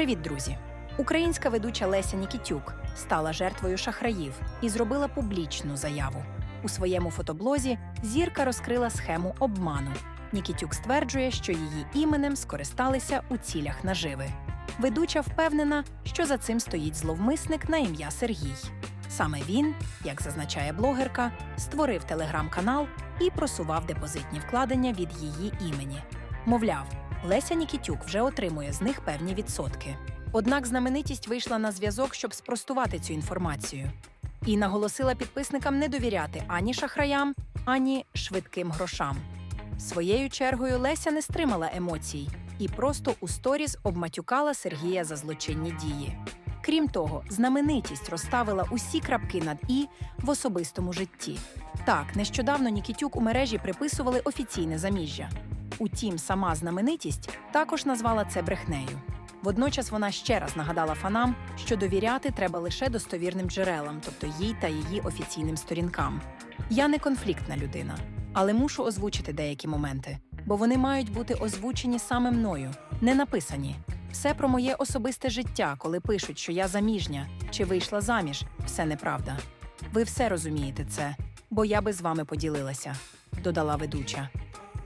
Привіт, друзі! Українська ведуча Леся Нікітюк стала жертвою шахраїв і зробила публічну заяву. У своєму фотоблозі зірка розкрила схему обману. Нікітюк стверджує, що її іменем скористалися у цілях наживи. Ведуча впевнена, що за цим стоїть зловмисник на ім'я Сергій. Саме він, як зазначає блогерка, створив телеграм-канал і просував депозитні вкладення від її імені. Мовляв, Леся Нікітюк вже отримує з них певні відсотки. Однак знаменитість вийшла на зв'язок, щоб спростувати цю інформацію, і наголосила підписникам не довіряти ані шахраям, ані швидким грошам. Своєю чергою Леся не стримала емоцій і просто у сторіз обматюкала Сергія за злочинні дії. Крім того, знаменитість розставила усі крапки над і в особистому житті. Так, нещодавно Нікітюк у мережі приписували офіційне заміжжя. Утім, сама знаменитість також назвала це брехнею. Водночас вона ще раз нагадала фанам, що довіряти треба лише достовірним джерелам, тобто їй та її офіційним сторінкам. Я не конфліктна людина, але мушу озвучити деякі моменти, бо вони мають бути озвучені саме мною, не написані. Все про моє особисте життя, коли пишуть, що я заміжня чи вийшла заміж, все неправда. Ви все розумієте це, бо я би з вами поділилася, додала ведуча.